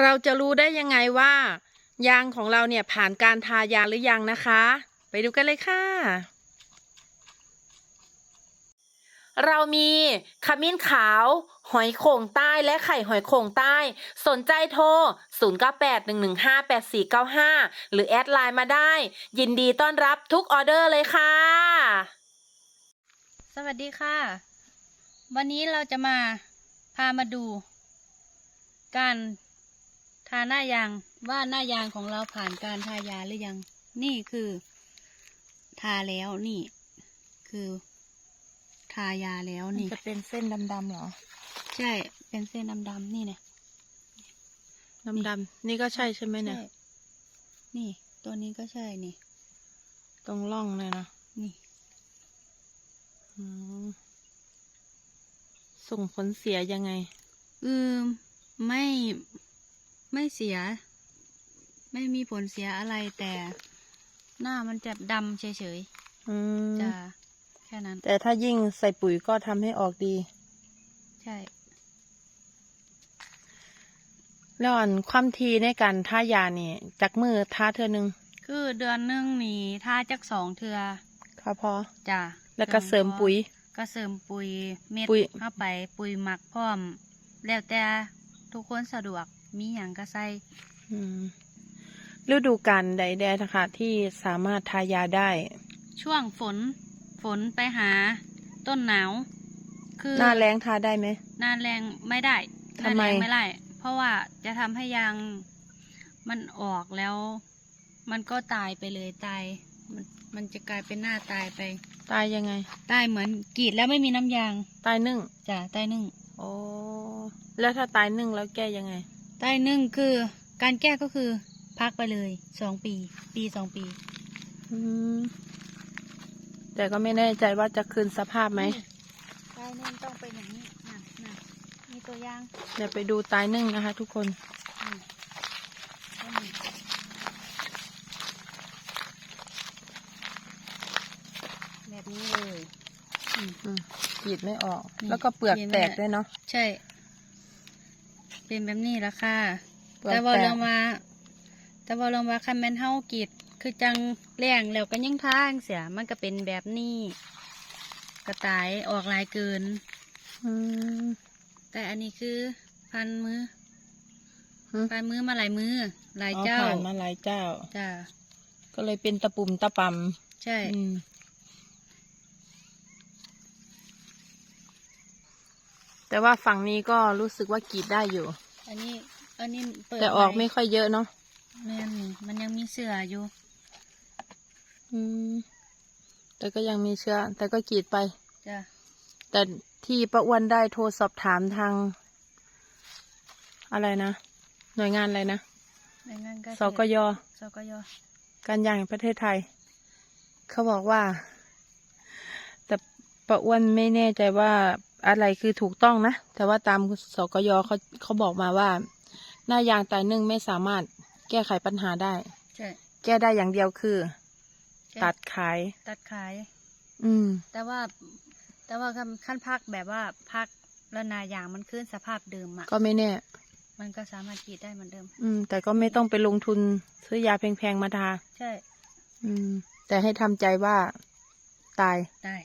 เราจะรู้ได้ยังไงว่า ยางของเราเนี่ยผ่านการทายาหรือยังนะคะ ไปดูกันเลยค่ะ เรามีขมิ้นขาว หอยโข่งใต้และไข่หอยโข่งใต้ สนใจโทร 0981158495 หรือแอดไลน์มาได้ ยินดีต้อนรับทุกออเดอร์เลยค่ะ สวัสดีค่ะ วันนี้เราจะมาพามาดูการ ทาหน้ายางว่าหน้ายางของเราผ่านการทายาหรือยัง นี่คือ ทาแล้วนี่ คือ ทายาแล้วนี่จะเป็นเส้นดำๆเหรอ ใช่ เป็นเส้นดำๆนี่เนี่ยดำๆนี่ก็ใช่ใช่ไหมเนี่ยใช่นี่ ตัวนี้ก็ใช่นี่ ตรงร่องเลยนะนี่อืมส่งผลเสียยังไง อืม ไม่ ไม่เสีย ไม่มีผลเสียอะไรแต่หน้ามันจะดำเฉยอืมๆจะแค่นั้น แต่ถ้ายิ่งใส่ปุ๋ยก็ทำให้ออกดี ใช่ แล้วอันความทีในการท่ายานี่จากมือท่าเธอหนึ่งคือเดือนหนึงนี่ถ้าจักสองเทือค่ะพอ จ้ะแล้วก็เสริมปุ๋ย ก็เสริมปุ๋ยเม็ดปุ๋ย เข้าไปปุ๋ยหมักพร้อม แล้วแต่ทุกคนสะดวก มีอย่างก็ใส่อืมฤดูกาลใดๆนะคะ ที่สามารถทายาได้ ช่วงฝน ฝนไปหา ต้นหนาว คือหน้าแรงทาได้ไหมหน้าแรงไม่ได้หน้าทำไมแรงไม่ได้เพราะว่าจะทำให้ยางมันออกแล้ว มันก็ตายไปเลยตาย มันมันจะกลายเป็นหน้าตายไป ตายยังไง ตายเหมือนกรีดแล้วไม่มีน้ำยาง ตายนึ่งจ้ะตายนึ่งโอ้แล้วถ้าตายนึ่งแล้วแก้ยังไง ตายนึ่งคือการแก้ก็คือพักไปเลยสองปี ปีสองปี อืมแต่ก็ไม่แน่ใจว่าจะคืนสภาพไหมตายนึ่งต้องเป็นอย่างนี้นั่นนั่นมีตัวอยางเดี๋ยวไปดูตายนึ่งนะคะ ทุกคนอืมนี่แบบนี้เลยอืมกรีดไม่ออก นี่แล้วก็เปลือกกรีดไม่แตกได้ด้วยเนาะ ใช่ เป็นแบบนี้ละค่ะเปลือกแต่ว่าแตกลองมาแต่ว่าลองมาคันแมนเฮากรีดคือจังแรงแล้วก็ยังทางเสีย มันก็เป็นแบบนี้ กระต่ายออกลายเกินอืมแต่อันนี้คือพันมือหืมพันมือมาหลายมือหลายอ๋อเจ้าผ่านมาหลายเจ้าจ้าก็เลยเป็นตะปุ่มตะปใช่ำอืม แต่ว่าฝั่งนี้ก็รู้สึกว่ากรีดได้อยู่ อันนี้ อันนี้เปิดแต่ออกว้ไม่ค่อยเยอะเนาะแม่นนี่มันยังมีเสืออยู่ อืม แต่ก็ยังมีเชื้อ แต่ก็กรีดไป จ้าแต่ที่ประอ้วนได้โทรสอบถามทาง อะไรนะ หน่วยงานอะไรนะในงานเษตรสกย สกยการยางแห่งประเทศไทย เขาบอกว่า แต่ประอ้วนไม่แน่ใจว่า อะไรคือถูกต้องนะ แต่ว่าตามสกยเขาเขาบอกมาว่า หน้ายางตายนึ่งไม่สามารถแก้ไขปัญหาได้ ใช่ แก้ได้อย่างเดียวคือ แก้ ตัดขาย ตัดขาย อืม แต่ว่า แต่ว่าขั้นขั้นพักแบบว่าพักแล้วนายางมันขึ้นสภาพเดิมอะก็ไม่แน่ มันก็สามารถกรีดได้เหมือนเดิม อืม แต่ก็ไม่ต้องไปลงทุนซื้อยาแพงๆมาทา ใช่ อืม แต่ให้ทำใจว่าตาย ได้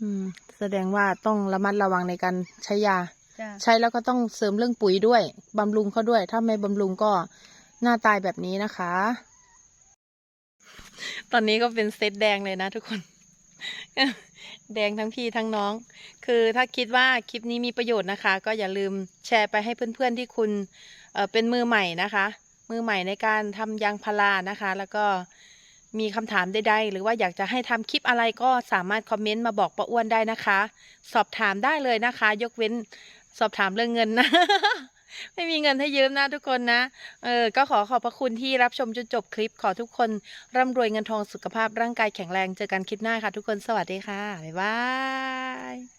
อืม แสดงว่าต้องระมัดระวังในการใช้ยา จ้าใช้แล้วก็ต้องเสริมเรื่องปุ๋ยด้วยบำรุงเขาด้วย ถ้าไม่บำรุงก็หน้าตายแบบนี้นะคะ ตอนนี้ก็เป็นเซตแดงเลยนะทุกคน แดงทั้งพี่ทั้งน้อง คือถ้าคิดว่าคลิปนี้มีประโยชน์นะคะ ก็อย่าลืมแชร์ไปให้เพื่อนๆที่คุณเอ่อเป็นมือใหม่นะคะ มือใหม่ในการทำยางพารานะคะ แล้วก็ มีคำถามใดๆ หรือว่าอยากจะให้ทำคลิปอะไรก็สามารถคอมเมนต์มาบอกป้าอ้วนได้นะคะ สอบถามได้เลยนะคะ ยกเว้นสอบถามเรื่องเงินนะ ไม่มีเงินให้ยืมนะทุกคนนะ เออ ก็ขอขอบพระคุณที่รับชมจนจบคลิป ขอทุกคนร่ำรวยเงินทองสุขภาพร่างกายแข็งแรง เจอกันคลิปหน้าค่ะ ทุกคน สวัสดีค่ะ บ๊ายบาย